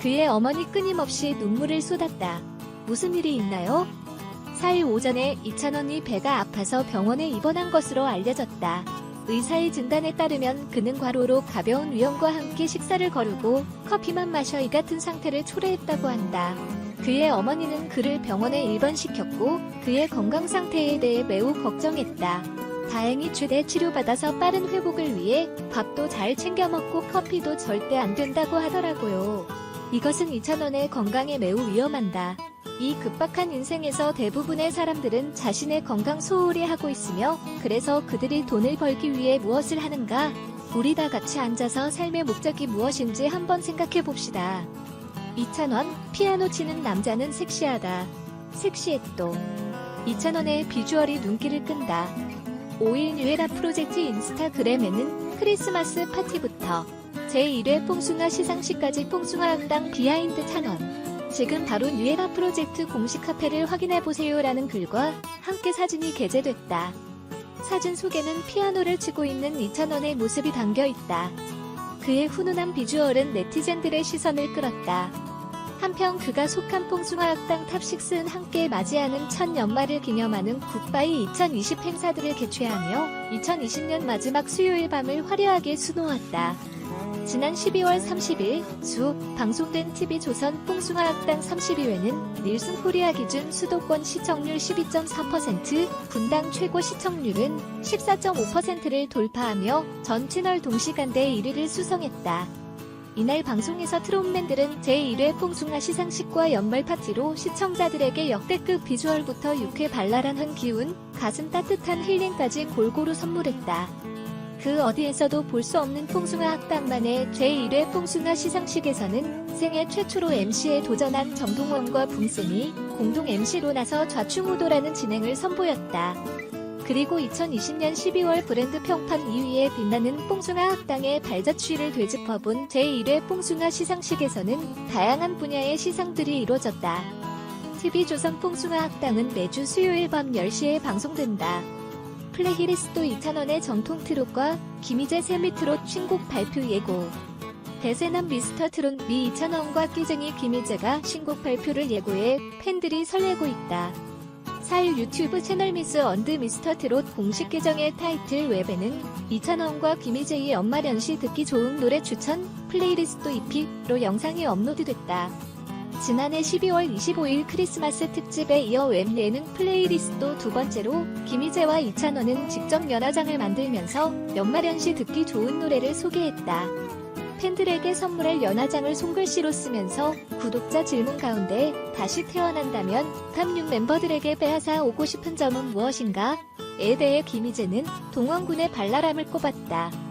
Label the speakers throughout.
Speaker 1: 그의 어머니 끊임없이 눈물을 쏟았다. 무슨 일이 있나요? 4일 오전에 이찬원이 배가 아파서 병원에 입원한 것으로 알려졌다. 의사의 진단에 따르면 그는 과로로 가벼운 위험과 함께 식사를 거르고 커피만 마셔 이 같은 상태를 초래했다고 한다. 그의 어머니는 그를 병원에 입원시켰고 그의 건강 상태에 대해 매우 걱정했다. 다행히 최대 치료받아서 빠른 회복을 위해 밥도 잘 챙겨 먹고 커피도 절대 안 된다고 하더라고요. 이것은 이찬원의 건강에 매우 위험한다. 이 급박한 인생에서 대부분의 사람들은 자신의 건강 소홀히 하고 있으며 그래서 그들이 돈을 벌기 위해 무엇을 하는가? 우리 다 같이 앉아서 삶의 목적이 무엇인지 한번 생각해 봅시다. 이찬원, 피아노 치는 남자는 섹시하다. 섹시했도. 이찬원의 비주얼이 눈길을 끈다. 5일 뉴에라 프로젝트 인스타그램에는 크리스마스 파티부터 제1회 뽕숭아 시상식까지 뽕숭아 학당 비하인드 찬원. 지금 바로 뉴에라 프로젝트 공식 카페를 확인해보세요라는 글과 함께 사진이 게재됐다. 사진 속에는 피아노를 치고 있는 이찬원의 모습이 담겨 있다. 그의 훈훈한 비주얼은 네티즌들의 시선을 끌었다. 한편 그가 속한 뽕숭아 학당 탑6는 함께 맞이하는 첫 연말을 기념하는 굿바이 2020 행사들을 개최하며 2020년 마지막 수요일 밤을 화려하게 수놓았다. 지난 12월 30일 수 방송된 TV조선 뽕숭아 학당 32회는 닐슨 코리아 기준 수도권 시청률 12.4%, 분당 최고 시청률은 14.5%를 돌파하며 전 채널 동시간대 1위를 수성했다. 이날 방송에서 트롯맨들은 제1회 뽕숭아 시상식과 연말 파티로 시청자들에게 역대급 비주얼부터 유쾌 발랄한 기운, 가슴 따뜻한 힐링까지 골고루 선물했다. 그 어디에서도 볼 수 없는 뽕숭아 학당만의 제1회 뽕숭아 시상식에서는 생애 최초로 MC에 도전한 정동원과 붕쌤이 공동 MC로 나서 좌충우돌하는 진행을 선보였다. 그리고 2020년 12월 브랜드 평판 2위에 빛나는 뽕숭아 학당의 발자취를 되짚어본 제1회 뽕숭아 시상식에서는 다양한 분야의 시상들이 이루어졌다. TV조선 뽕숭아 학당은 매주 수요일 밤 10시에 방송된다. 플레이리스트 이찬원의 정통 트롯과 김희재 세미 트롯 신곡 발표 예고. 대세남 미스터 트롯 미 이찬원과 끼쟁이 김희재가 신곡 발표를 예고해 팬들이 설레고 있다. 4일 유튜브 채널 미스 언드 미스터 트롯 공식 계정의 타이틀 웹에는 이찬원과 김희재의 연말연시 듣기 좋은 노래 추천 플레이리스트 EP로 영상이 업로드됐다. 지난해 12월 25일 크리스마스 특집에 이어 웹예능 플레이리스트 두 번째로 김희재와 이찬원은 직접 연화장을 만들면서 연말연시 듣기 좋은 노래를 소개했다. 팬들에게 선물할 연화장을 손글씨로 쓰면서 구독자 질문 가운데 다시 태어난다면 탑6 멤버들에게 빼앗아 오고 싶은 점은 무엇인가? 에 대해 김희재는 동원군의 발랄함을 꼽았다.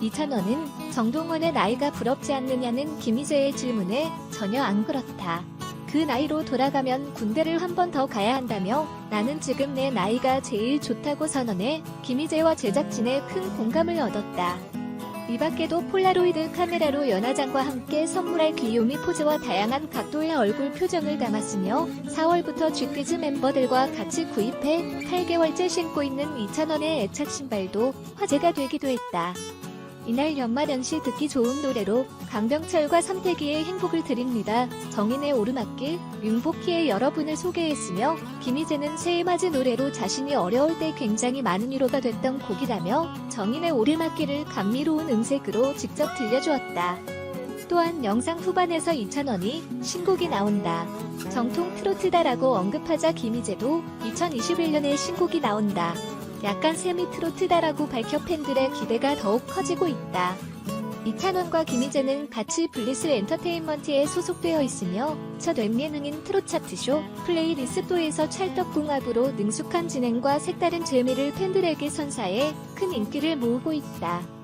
Speaker 1: 이찬원은 정동원의 나이가 부럽지 않느냐는 김희재의 질문에 전혀 안 그렇다. 그 나이로 돌아가면 군대를 한 번 더 가야 한다며 나는 지금 내 나이가 제일 좋다고 선언해 김희재와 제작진의 큰 공감을 얻었다. 이 밖에도 폴라로이드 카메라로 연화장과 함께 선물할 귀요미 포즈와 다양한 각도의 얼굴 표정을 담았으며 4월부터 쥐퀴즈 멤버들과 같이 구입해 8개월째 신고 있는 이찬원의 애착 신발도 화제가 되기도 했다. 이날 연말연시 듣기 좋은 노래로 강병철과 삼태기의 행복을 드립니다. 정인의 오르막길, 윤복희의 여러분을 소개했으며 김희재는 새해 맞이 노래로 자신이 어려울 때 굉장히 많은 위로가 됐던 곡이라며 정인의 오르막길을 감미로운 음색으로 직접 들려주었다. 또한 영상 후반에서 이찬원이 신곡이 나온다. 정통 트로트다라고 언급하자 김희재도 2021년에 신곡이 나온다. 약간 세미 트로트다라고 밝혀 팬들의 기대가 더욱 커지고 있다. 이찬원과 김희재는 같이 블리스 엔터테인먼트에 소속되어 있으며 첫 웹예능인 트롯 차트쇼 플레이리스토에서 찰떡궁합으로 능숙한 진행과 색다른 재미를 팬들에게 선사해 큰 인기를 모으고 있다.